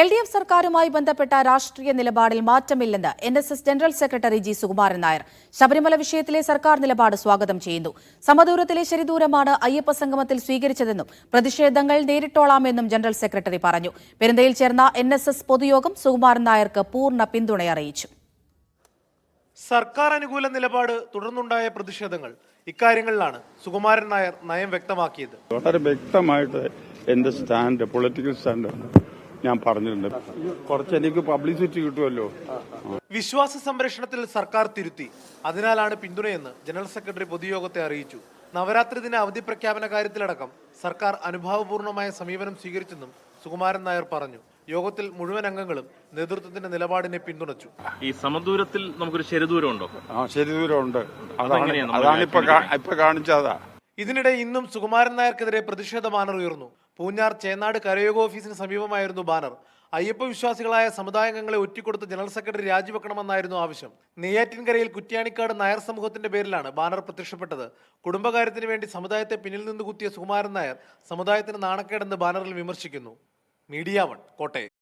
L D F സർക്കാരുമായി ബന്ധപ്പെട്ട രാഷ്ട്രീയ നിലപാടിൽ മാറ്റമില്ലെന്ന് N S S general secretary G Sukumaran Nair. Sabarimala വിഷയത്തിലെ സർക്കാർ നിലപാട് സ്വാഗതം ചെയ്യുന്നു. സമദൂരത്തിലെ ശരിദൂരമാണ് അയ്യപ്പ സംഗമത്തിൽ സ്വീകരിച്ചതെന്നും പ്രതിഷേധങ്ങൾ നേരിട്ടോളാമെന്നും ജനറൽ സെക്രട്ടറി പറഞ്ഞു. പെരുന്തയിൽ ചേർന്ന എൻ എസ് എസ് പൊതുയോഗം സുകുമാരൻ നായർക്ക് പൂർണ പിന്തുണ അറിയിച്ചു. സർക്കാർ അനുകൂല നിലപാട് തുടർന്നുണ്ടായ പ്രതിഷേധങ്ങൾ ഇക്കാര്യങ്ങളിലാണ് സുകുമാരൻ നായർ നയം വ്യക്തമാക്കിയത്. വളരെ വ്യക്തമായിട്ട് എന്റെ സ്റ്റാൻഡ് പൊളിറ്റിക്കൽ സ്റ്റാൻഡ് ഞാൻ പറഞ്ഞിട്ടുണ്ട്. കുറച്ച് എനിക്ക് പബ്ലിസിറ്റി കിട്ടുമല്ലോ. വിശ്വാസ സംരക്ഷണത്തിൽ സർക്കാർ തിരുത്തി. അതിനാലാണ് പിന്തുണയെന്ന് ജനറൽ സെക്രട്ടറി പൊതുയോഗത്തെ അറിയിച്ചു. നവരാത്രി ദിന അവധി പ്രഖ്യാപന കാര്യത്തിലടക്കം സർക്കാർ അനുഭാവപൂർണമായ സമീപനം സ്വീകരിച്ചെന്നും സുകുമാരൻ നായർ പറഞ്ഞു. യോഗത്തിൽ മുഴുവൻ അംഗങ്ങളും നേതൃത്വത്തിന്റെ നിലപാടിനെ പിന്തുണച്ചു. ഈ സമദൂരത്തിൽ നമുക്കൊരു ശരിദൂരം ഉണ്ടോ? ആ ശരിദൂരം ഉണ്ട്. അതാണ് അതാണ് ഇപ്പൊ ഇപ്പൊ കാണിച്ചതാ. ഇതിനിടെ ഇന്നും സുകുമാരൻ നായർക്കെതിരെ പ്രതിഷേധ ബാനർ ഉയർന്നു. പൂഞ്ഞാർ ചേന്നാട് കരയോഗ ഓഫീസിന് സമീപമായിരുന്നു ബാനർ. അയ്യപ്പ വിശ്വാസികളായ സമുദായാംഗങ്ങളെ ഒറ്റിക്കൊടുത്ത് ജനറൽ സെക്രട്ടറി രാജിവെക്കണമെന്നായിരുന്നു ആവശ്യം. നെയ്യാറ്റിൻകരയിൽ കുറ്റ്യാണിക്കാട് നായർ സമൂഹത്തിന്റെ പേരിലാണ് ബാനർ പ്രത്യക്ഷപ്പെട്ടത്. കുടുംബകാര്യത്തിന് വേണ്ടി സമുദായത്തെ പിന്നിൽ നിന്ന് കുത്തിയ സുകുമാരൻ നായർ സമുദായത്തിന് നാണക്കേടെന്ന് ബാനറിൽ വിമർശിക്കുന്നു. Media one Kottayam.